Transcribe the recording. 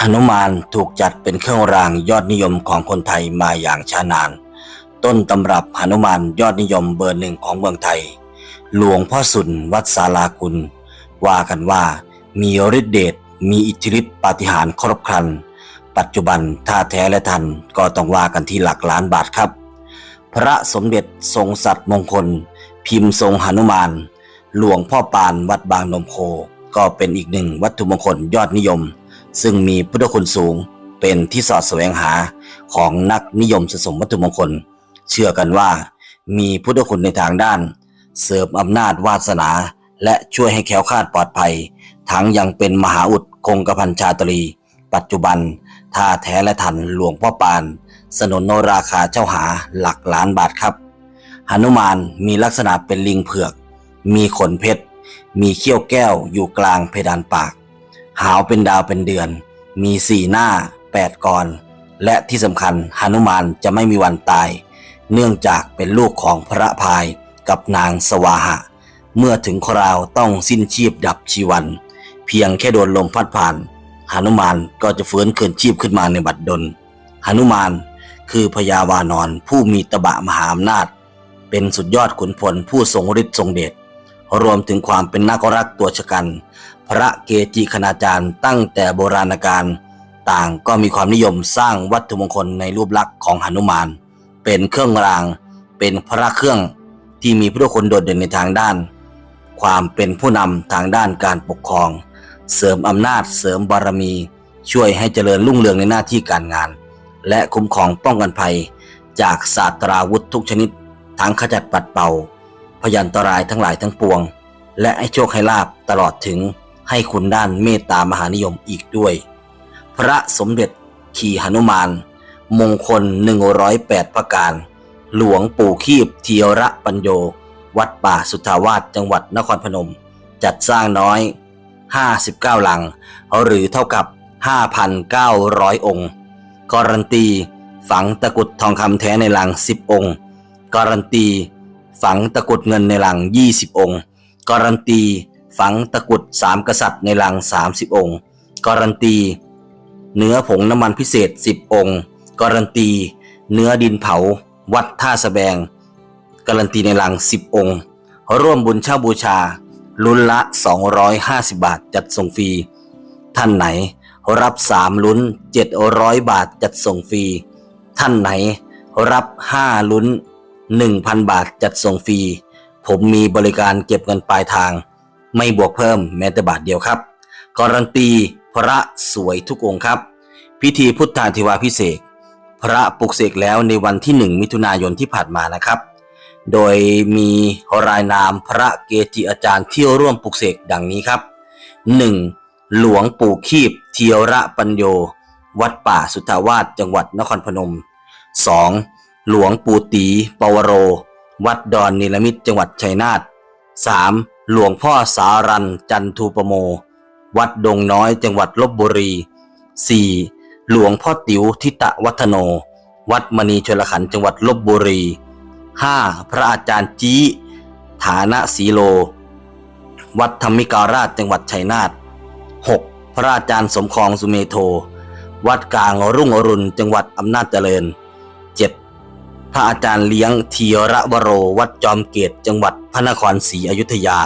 หนุมานถูกจัดเป็นเครื่องรางยอดนิยมของคนไทยมาอย่างช้านาน ต้นตำรับหนุมานยอดนิยมเบอร์หนึ่งของเมืองไทย หลวงพ่อสุนวัดสาลากุล ว่ากันว่ามีฤทธิเดชมีอิทธิฤทธิปาฏิหาริย์ครบครัน ปัจจุบันถ้าแท้และทันก็ต้องว่ากันที่หลักล้านบาทครับ พระสมเด็จทรงสัตว์มงคล พิมพ์ทรงหนุมาน หลวงพ่อปานวัดบางนมโค ก็เป็นอีกหนึ่งวัตถุมงคลยอดนิยม ซึ่งมีพุทธคุณสูงเป็นที่สอดแสวงหาของนักนิยมสะสมวัตถุมงคล เชื่อกันว่า มีพุทธคุณในทางด้าน เสริมอำนาจวาสนา และช่วยให้แคล้วคลาดปลอดภัย ทั้งยังเป็นมหาอุดคงกระพันชาตรี ปัจจุบันถ้าแท้และทันหลวงพ่อปาน สนนโนราคาเจ้าหาหลักล้านบาทครับหนุมานมีลักษณะเป็นลิงเผือก มีขนเพชร มีเขี้ยวแก้วอยู่กลางเพดานปาก หาวเป็นดาวเป็นเดือน มีสี่หน้าแปดกร และที่สำคัญหนุมานจะไม่มีวันตาย เนื่องจากเป็นลูกของพระพายกับนางสวาหะ เมื่อถึงคราวต้องสิ้นชีพดับชีวัน เพียงแค่โดนลมพัดผ่านหนุมานก็จะฟื้นคืนชีพขึ้นมาในบัดดลหนุมานคือพญาวานอนผู้มีตบะมหาอำนาจ เป็นสุดยอดขุนพลผู้ทรงฤทธิ์ทรงเดชรวมถึงความเป็นนักรักตัวชะกัน พระเกจิคณาจารย์ตั้งแต่โบราณกาลต่างก็มีความนิยมสร้างวัตถุมงคลในรูปลักษณ์ของหนุมาน เป็นเครื่องราง เป็นพระเครื่องที่มีพุทธคุณโดดเด่นในทางด้าน ความเป็นผู้นำทางด้านการปกครอง เสริมอำนาจเสริมบารมี ช่วยให้เจริญรุ่งเรืองในหน้าที่การงาน และคุ้มครองป้องกันภัย จากศาสตราวุธทุกชนิด ทั้งขจัดปัดเป่า พยันตรายทั้งหลายทั้งปวง และให้โชคให้ลาบตลอดถึง ให้คุณด้านเมตตามหานิยมอีกด้วย พระสมเด็จขี่หนุมาน มงคล 108 ประการ หลวงปู่คีบเทียระปัญโย วัดป่าสุทธาวาสจังหวัดนครพนม จัดสร้างน้อย 59 หลัง หรือเท่ากับ 5,900 องค์การันตี ฝังตะกุดทองคำแท้ในหลัง 10 องค์การันตี ฝังตะกุดเงินในหลัง 20 องค์การันตี ฝังตะกุดสามกษัตริย์ในหลัง 30 องค์ การันตี เนื้อผงน้ำมันพิเศษ 10 องค์ การันตี เนื้อดินเผา วัดท่าสะแบง การันตีในหลัง 10 องค์ ร่วมบุญเช่าบูชา ลุ้นละ 250 บาทจัดส่งฟรี ท่านไหนรับ 3 ลุ้น 700 บาทจัดส่งฟรี ท่านไหนรับ 5 ลุ้น 1,000 บาทจัดส่งฟรี ผมมีบริการเก็บเงินปลายทาง ไม่บวกเพิ่มแม้แต่บาทเดียวครับ การันตีพระสวยทุกองค์ครับ พิธีพุทธาธิวาพิเศษพระปลุกเสกแล้วในวันที่ 1 มิถุนายนที่ผ่านมานะครับ โดยมีรายนามพระเกจิอาจารย์ที่ร่วมปลุกเสกดังนี้ครับ 1. หลวงปู่คีบเทียระปัญโย วัดป่าสุทธาวาสจังหวัดนครพนม 2. หลวงปู่ตีปวโร วัดดอนนิลมิตจังหวัดชัยนาท 3. หลวงพ่อสารันจันทูปโม วัดดงน้อยจังหวัดลบบุรี 4. หลวงพ่อติ๋วทิตะวัฒโน วัดมณีชลขันจังหวัดลบบุรี 5. พระอาจารย์จีฐานะสีโล วัดธรรมิการาชจังหวัดชัยนาท 6. พระอาจารย์สมคองสุเมโท วัดกลางรุ่งอรุณจังหวัดอำนาจเจริญ 7. พระอาจารย์เลี้ยงทีระวโร วัดจอมเกตจังหวัดพระนครศรีอยุธยา